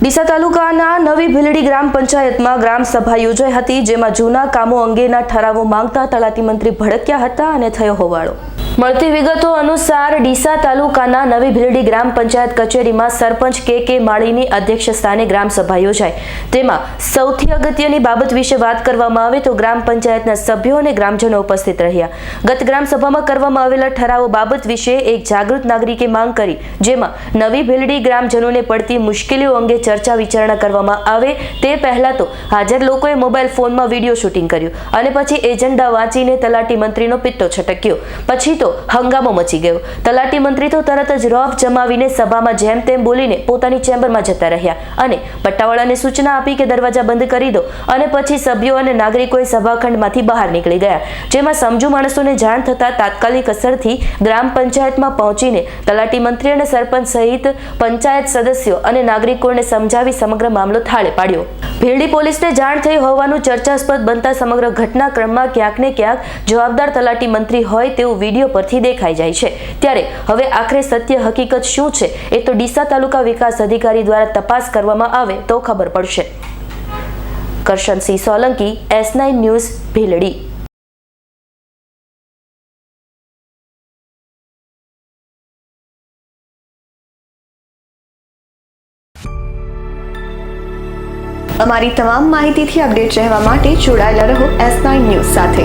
ડીસા તાલુકાના નવી ભીલડી ગ્રામ પંચાયતમાં ગ્રામ સભા યોજાઈ હતી, જેમાં જૂના કામો અંગેના ઠરાવો માંગતા તલાટી મંત્રી ભડક્યા હતા અને થયો હોવાળો. મળતી વિગતો અનુસાર ડીસા તાલુકાના નવી ભીલડી ગ્રામ પંચાયત કચેરીમાં સરપંચ કે કે માળીની અધ્યક્ષ સ્થાને યોજાય તેમાં સૌથી અગત્યની બાબત વિશે વાત કરવામાં આવે તો ગ્રામ પંચાયતના સભ્યો અને ગ્રામજનો ઉપસ્થિત રહ્યા. ગત ગ્રામ સભામાં કરવામાં આવેલા ઠરાવો બાબત વિશે એક જાગૃત નાગરિકે માંગ કરી, જેમાં નવી ભીલડી ગ્રામજનોને પડતી મુશ્કેલીઓ અંગે ચર્ચા વિચારણા કરવામાં આવે. તે પહેલાં તો હાજર લોકોએ મોબાઈલ ફોનમાં વીડિયો શૂટિંગ કર્યું અને પછી એજન્ડા વાંચીને તલાટી મંત્રીનો પિત્તો છટક્યો. પછી તો હંગામો મચી ગયો. તલાટી મંત્રી તો તરત જ રોફ જમાવીને સભામાં જેમ તેમ બોલીને પોતાની ચેમ્બરમાં જતા રહ્યા. અને પટ્ટાવાળાને સૂચના આપી કે દરવાજા બંધ કરી દો અને પછી સભ્યો અને નાગરિકોએ સભાખંડમાંથી બહાર નીકળી ગયા. જેમાં સમજુ માણસોને જાણ થતાં તાત્કાલિક અસરથી ગ્રામ પંચાયતમાં પહોંચીને તલાટી મંત્રી અને સરપંચ સહિત પંચાયત સદસ્યો અને નાગરિકોને સમજાવી સમગ્ર મામલો થાળે પાડ્યો. ભીલડી પોલીસને જાણ થઈ હોવાનું ચર્ચાસ્પદ બનતા સમગ્ર ઘટનાક્રમમાં ક્યાંક ને ક્યાંક જવાબદાર તલાટી મંત્રી હોય તેવું વીડિયો પરથી દેખાઈ જાય છે. ત્યારે હવે આખરે સત્ય હકીકત શું છે એ તો ડીસા તાલુકા વિકાસ અધિકારી દ્વારા તપાસ કરવામાં આવે તો ખબર પડશે. Karshansinh Solanki, S nine news, Bhildi. અમારી તમામ માહિતીથી અપડેટ રહેવા માટે જોડાયેલા રહો એસ નાઇન ન્યૂઝ સાથે.